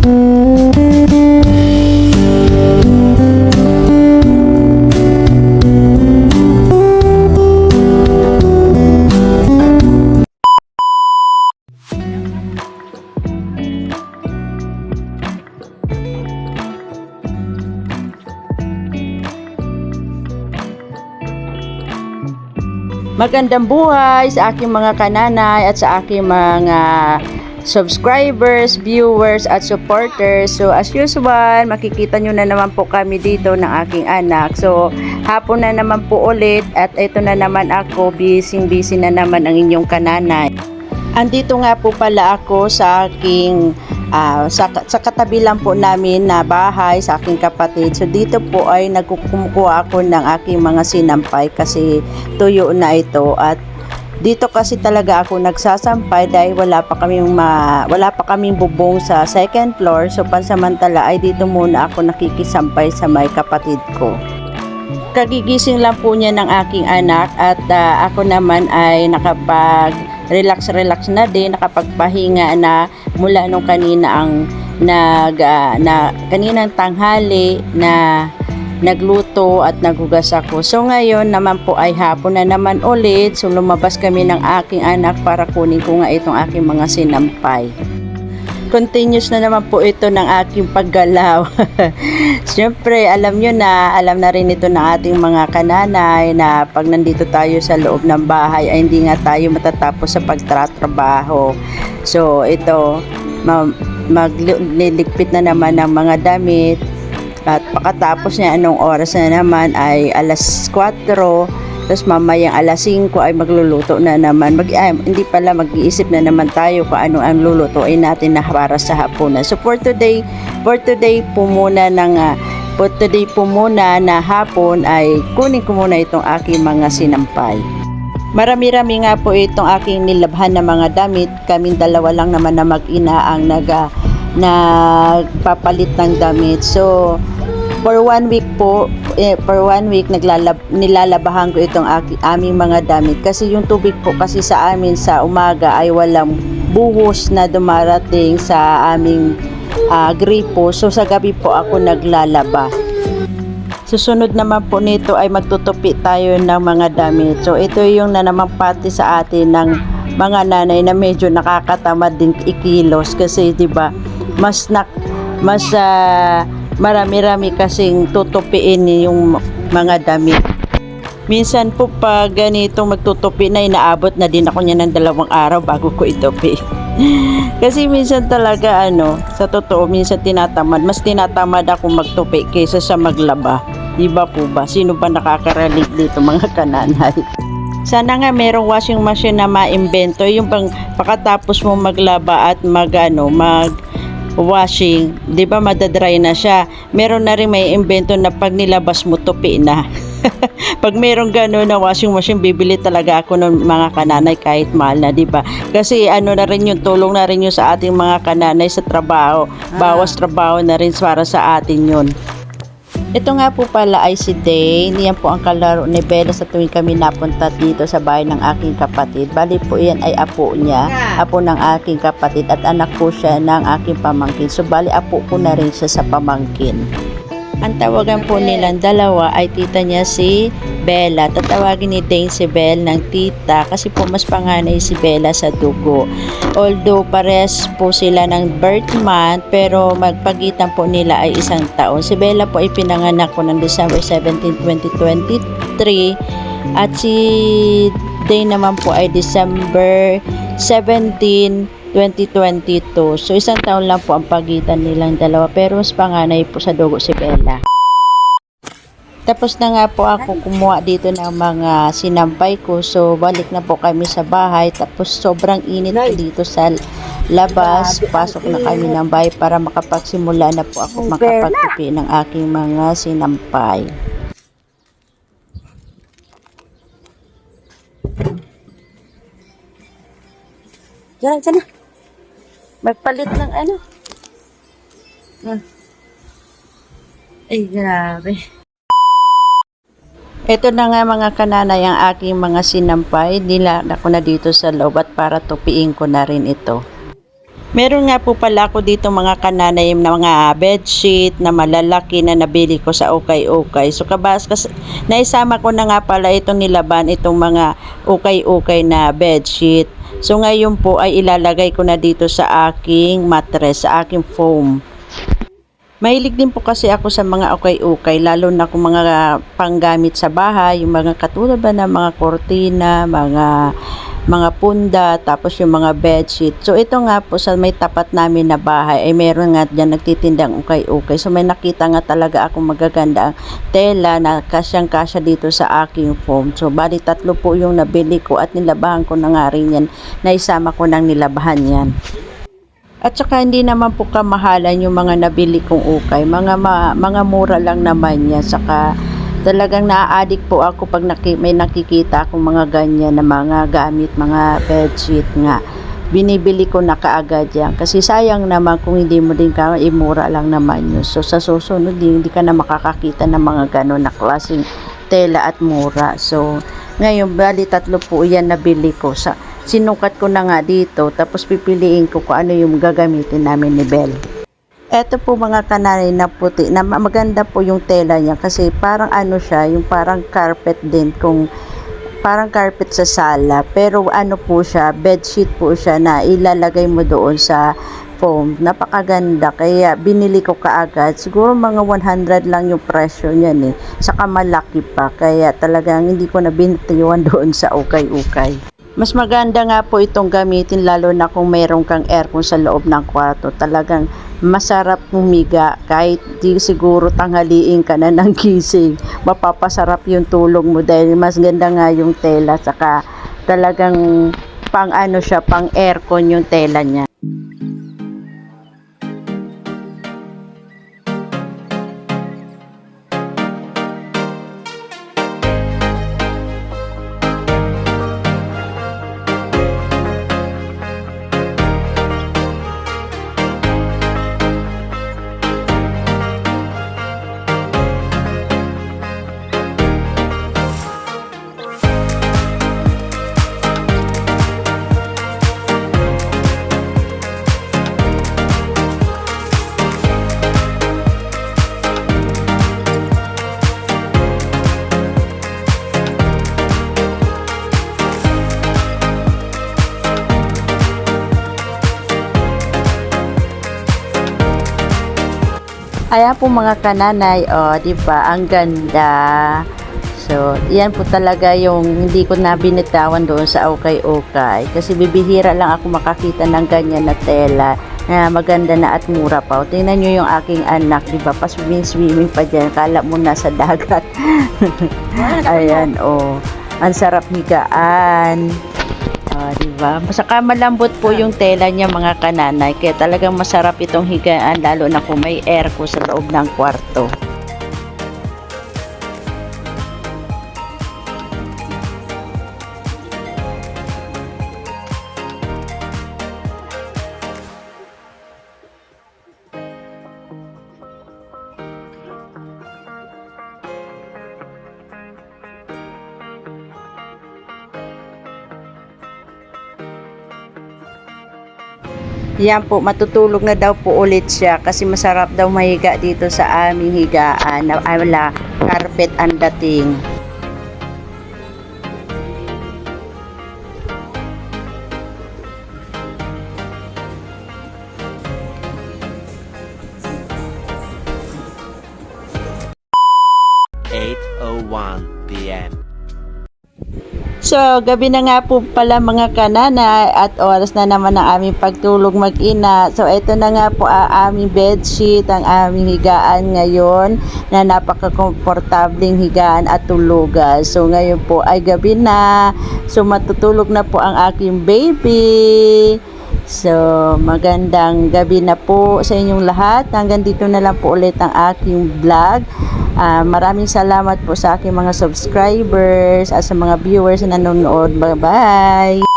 Magandang buhay sa aking mga kananay at sa aking mga subscribers, viewers at supporters. So as usual, makikita nyo na naman po kami dito ng aking anak. So hapon na naman po ulit at ito na naman ako, busy-busy na naman ang inyong kananay. Andito nga po pala ako sa aking ah, sa, sa katabi lang po namin na bahay sa aking kapatid. So dito po ay nagkukumukuha ako ng aking mga sinampay kasi tuyo na ito at dito kasi talaga ako nagsasampay dahil wala pa kaming ma, wala pa kaming bubong sa second floor so pansamantala ay dito muna ako nakikisampay sa may kapatid ko. Kagigising lang po niya ng aking anak at ah, ako naman ay nakapag relax relax na din nakapagpahinga na mula nung kanina ang nag ah, na kaninang tanghali na nagluto at naghugas ako. So ngayon naman po ay hapon na naman ulit. So lumabas kami ng aking anak para kunin ko nga itong aking mga sinampay. Continuous na naman po ito ng aking paggalaw. Siyempre, alam nyo na, alam na rin ito ng ating mga kananay na pag nandito tayo sa loob ng bahay ay hindi nga tayo matatapos sa pagtratrabaho. So, ito, ma- magliligpit na naman ng mga damit, at pagkatapos niya anong oras na naman ay alas 4 tapos mamayang alas 5 ay magluluto na naman. Mag ay, hindi pala mag-iisip na naman tayo kung ano ang lulutuin natin na para sa hapunan. So for today for today po muna ng ah, for today po muna na hapon ay kunin ko muna itong aking mga sinampay. Marami-rami nga po itong aking nilabhan na mga damit. Kaming dalawa lang naman na mag-ina ang naga, nagpapalit ng damit. So, for one week po, eh, for one week naglalab, nilalabahan ko itong aming mga damit. Kasi yung tubig po kasi sa amin sa umaga ay walang buhos na dumarating sa aming ah, gripo. So, sa gabi po ako naglalaba. Susunod naman po nito ay magtutupi tayo ng mga damit. So ito yung na naman pati sa atin ng mga nanay na medyo nakakatamad din ikilos kasi 'di ba mas nak mas ah, marami-rami kasing tutupiin yung mga damit. Minsan po pag ganito magtutupi na inaabot na din ako niya ng dalawang araw bago ko itupi. Kasi minsan talaga ano, sa totoo minsan tinatamad, mas tinatamad ako magtupi kaysa sa maglaba. Di ba po ba? Sino ba nakaka-relate dito mga kananay? Sana nga merong washing machine na maimbento yung pang pagkatapos mo maglaba at mag ano, mag washing, 'di ba madadry na siya. Meron na rin may imbento na pag nilabas mo tupi na. pag merong gano'n na washing machine, bibili talaga ako ng mga kananay kahit mahal na, 'di ba? Kasi ano na rin yung tulong na rin yung sa ating mga kananay sa trabaho. Bawas trabaho na rin para sa atin 'yun. Ito nga po pala ay si Dane. Yan po ang kalaro ni Bella sa tuwing kami napunta dito sa bahay ng aking kapatid. Bali po yan ay apo niya. Apo ng aking kapatid at anak po siya ng aking pamangkin. So bali apo ko na rin siya sa pamangkin. Ang tawagan po nilang dalawa ay tita niya si Bella. Tatawagin ni Dane si Belle ng tita kasi po mas panganay si Bella sa dugo. Although pares po sila ng birth month pero magpagitan po nila ay isang taon. Si Bella po ay pinanganak po ng December 17, 2023 at si Dane naman po ay December 17, 2022. So isang taon lang po ang pagitan nilang dalawa pero mas panganay po sa dugo si Bella. Tapos na nga po ako kumuha dito ng mga sinampay ko. So, balik na po kami sa bahay. Tapos, sobrang init po dito sa labas. Pasok na kami ng bahay para makapagsimula na po ako makapagtupi ng aking mga sinampay. Diyan, diyan na. Magpalit ng ano. Hmm. Ay, grabe. Ito na nga mga kananay ang aking mga sinampay. Nila ako na dito sa loob at para tupiin ko na rin ito. Meron nga po pala ako dito mga kananay na mga bedsheet na malalaki na nabili ko sa ukay-ukay. So kabas kas naisama ko na nga pala itong nilaban itong mga ukay-ukay na bedsheet. So ngayon po ay ilalagay ko na dito sa aking mattress, sa aking foam. Mahilig din po kasi ako sa mga ukay-ukay, lalo na kung mga panggamit sa bahay, yung mga katulad ba ng mga kortina, mga mga punda, tapos yung mga bedsheet. So ito nga po sa may tapat namin na bahay ay meron nga dyan nagtitindang ukay-ukay. So may nakita nga talaga ako magaganda ang tela na kasyang-kasya dito sa aking foam. So bali tatlo po yung nabili ko at nilabahan ko na nga rin yan. Naisama ko ng nilabahan yan. At saka hindi naman po kamahalan yung mga nabili kong ukay. Mga ma- mga mura lang naman yan. Saka talagang naa-addict po ako pag naki, may nakikita akong mga ganyan na mga gamit, mga bedsheet nga. Binibili ko na kaagad yan. Kasi sayang naman kung hindi mo din ka, imura lang naman yun. So sa susunod hindi ka na makakakita ng mga ganon na klaseng tela at mura. So ngayon, bali tatlo po yan nabili ko. Sa, sinukat ko na nga dito, tapos pipiliin ko kung ano yung gagamitin namin ni Belle. Eto po mga kanari na puti, na ma- maganda po yung tela niya kasi parang ano siya, yung parang carpet din kung parang carpet sa sala pero ano po siya, bedsheet po siya na ilalagay mo doon sa foam. Napakaganda kaya binili ko kaagad. Siguro mga 100 lang yung presyo niyan eh. Saka malaki pa kaya talagang hindi ko na binitiwan doon sa ukay-ukay. Mas maganda nga po itong gamitin lalo na kung mayroon kang aircon sa loob ng kwarto. Talagang masarap humiga kahit di siguro tanghaliin ka na ng gising. Mapapasarap yung tulog mo dahil mas ganda nga yung tela saka talagang pang ano siya, pang aircon yung tela niya. Ayan po mga kananay, oh, 'di ba? Ang ganda. So, yan po talaga yung hindi ko na binitawan doon sa ukay-ukay. Kasi bibihira lang ako makakita ng ganyan na tela na maganda na at mura pa. O, tingnan nyo yung aking anak, di ba? Pa-swimming-swimming pa dyan. Kala mo nasa dagat. Ayan, oh. Ang sarap higaan. Ah, di ba? Saka malambot po yung tela niya mga kananay. Kaya talagang masarap itong higaan lalo na kung may airco sa loob ng kwarto. Yan po, matutulog na daw po ulit siya kasi masarap daw mahiga dito sa aming higaan na wala, carpet ang dating. So, gabi na nga po pala mga kanana at oras na naman ang aming pagtulog mag-ina. So, ito na nga po ang aming bedsheet, ang aming higaan ngayon na napaka-komportabling higaan at tulugan. So, ngayon po ay gabi na. So, matutulog na po ang aking baby. So, magandang gabi na po sa inyong lahat. Hanggang dito na lang po ulit ang aking vlog. Ah, maraming salamat po sa aking mga subscribers at sa mga viewers na nanonood. Bye-bye!